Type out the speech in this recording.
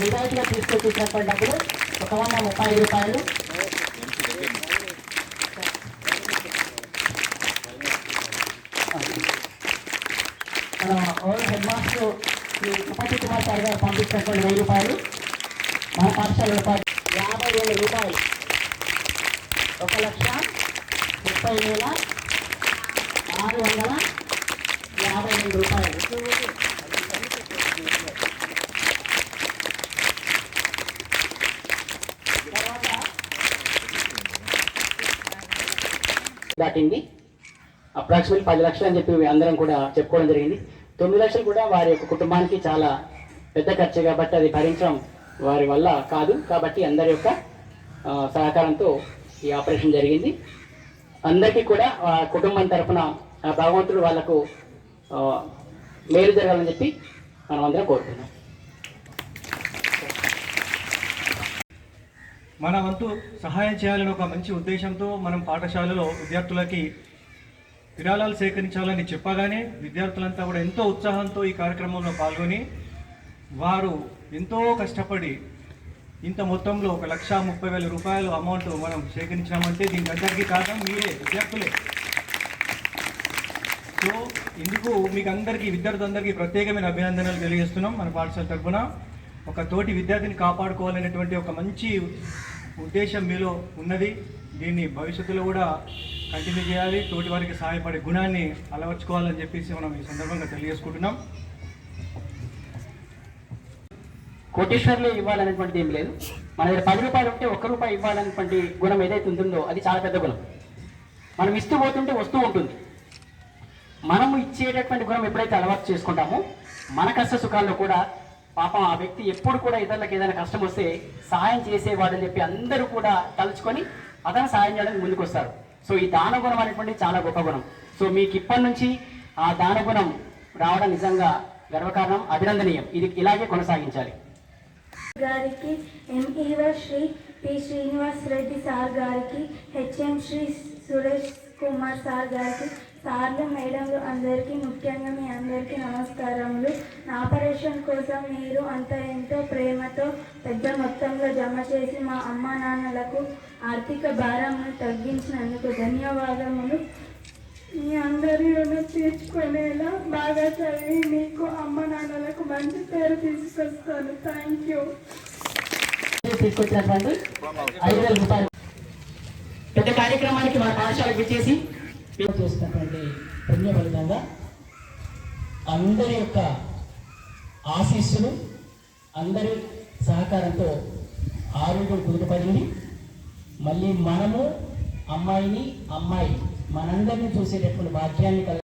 ఆనవాయితీగా తీసుకొచ్చినటువంటి డబ్బులు ఒక వంద ముప్పై ఐదు రూపాయలు. మన old head master Sri Kumar sir గారు పంపించినటువంటి వెయ్యి రూపాయలు. మన పాఠశాల రూపాయలు యాభై వేల రూపాయలు. ఒక లక్ష ముప్పై వేల ఆరు వందల యాభై రెండు రూపాయలు. దాటింది. అప్రాక్సిమేట్ పది లక్షలు అని చెప్పి అందరం కూడా చెప్పుకోవడం జరిగింది. తొమ్మిది లక్షలు కూడా వారి యొక్క కుటుంబానికి చాలా పెద్ద ఖర్చు కాబట్టి అది భరించడం వారి వల్ల కాదు. కాబట్టి అందరి యొక్క సహకారంతో ఈ ఆపరేషన్ జరిగింది. అందరికీ కూడా ఆ కుటుంబం తరఫున భగవంతుడు వాళ్ళకు మేలు జరగాలని చెప్పి మనం అందరం కోరుకున్నాం మన వంతు సహాయం చేయాలని ఒక మంచి ఉద్దేశంతో మనం పాఠశాలలో విద్యార్థులకి విరాళాలు సేకరించాలని చెప్పగానే విద్యార్థులంతా కూడా ఎంతో ఉత్సాహంతో ఈ కార్యక్రమంలో పాల్గొని వారు ఎంతో కష్టపడి ఇంత మొత్తంలో ఒక లక్ష ముప్పై వేల రూపాయలు అమౌంట్ మనం సేకరించామంటే దీనికి అందరికీ కారణం మీరే విద్యార్థులే. సో ఇందుకు మీకు అందరికీ విద్యార్థులందరికీ ప్రత్యేకమైన అభినందనలు తెలియజేస్తున్నాం మన పాఠశాల తరఫున ఒక తోటి విద్యార్థిని కాపాడుకోవాలనేటువంటి ఒక మంచి ఉద్దేశం మీలో ఉన్నది. దీన్ని భవిష్యత్తులో కూడా కంటిన్యూ చేయాలి. తోటి వారికి సహాయపడే గుణాన్ని అలవర్చుకోవాలని చెప్పేసి మనం ఈ సందర్భంగా తెలియజేసుకుంటున్నాం. కోటేశ్వర్లు ఇవ్వాలనేటువంటిది ఏం లేదు. మన దగ్గర పది రూపాయలు ఉంటే ఒక్క రూపాయి ఇవ్వాలనేటువంటి గుణం ఏదైతే ఉంటుందో అది చాలా పెద్ద గుణం. మనం ఇస్తూ పోతుంటే వస్తూ ఉంటుంది. మనము ఇచ్చేటటువంటి గుణం ఎప్పుడైతే అలవాటు చేసుకుంటామో మన కష్ట సుఖాల్లో కూడా పాపం ఆ వ్యక్తి ఎప్పుడు కూడా ఇతరులకు ఏదైనా కష్టం వస్తే సహాయం చేసేవాడని చెప్పి అందరూ కూడా తలుచుకొని అతను సహాయం చేయడానికి ముందుకు వస్తారు సో ఈ దాన గుణం అనేటువంటి చాలా గొప్ప గుణం. సో మీకు ఇప్పటి నుంచి ఆ దాన గుణం రావడం నిజంగా గర్వకారణం అభినందనీయం. ఇది ఇలాగే కొనసాగించాలి. గారికి MEO Sri P Srinivas Reddy sir గారికి హెచ్ఎం శ్రీ సురేష్ కుమార్ సార్ గారికి సార్లు మేడంలు అందరికీ ముఖ్యంగా అందరికీ నమస్కారములు. ఆపరేషన్ కోసం మీరు అంత ఎంతో ప్రేమతో పెద్ద మొత్తంలో జమ చేసి మా అమ్మ నాన్నలకు ఆర్థిక భారంను తగ్గించినందుకు ధన్యవాదములు. మీ అందరి రుణం తీర్చుకునేలా బాగా చదివి మీకు అమ్మ నాన్నలకు మంచి పేరు తీసుకొస్తాను. థ్యాంక్ యూ తీసుకొచ్చినటువంటి ఐదు వేల రూపాయలు. పెద్ద కార్యక్రమానికి మా పాఠశాలకు ఇచ్చేసి చేసినటువంటి పుణ్య ఫలితంగా అందరి యొక్క ఆశీస్సులు అందరి సహకారంతో ఆరోగ్యం కుదుటపడింది. మళ్ళీ మనము అమ్మాయిని అమ్మాయి మనందరినీ చూసేటటువంటి భాగ్యాన్ని కల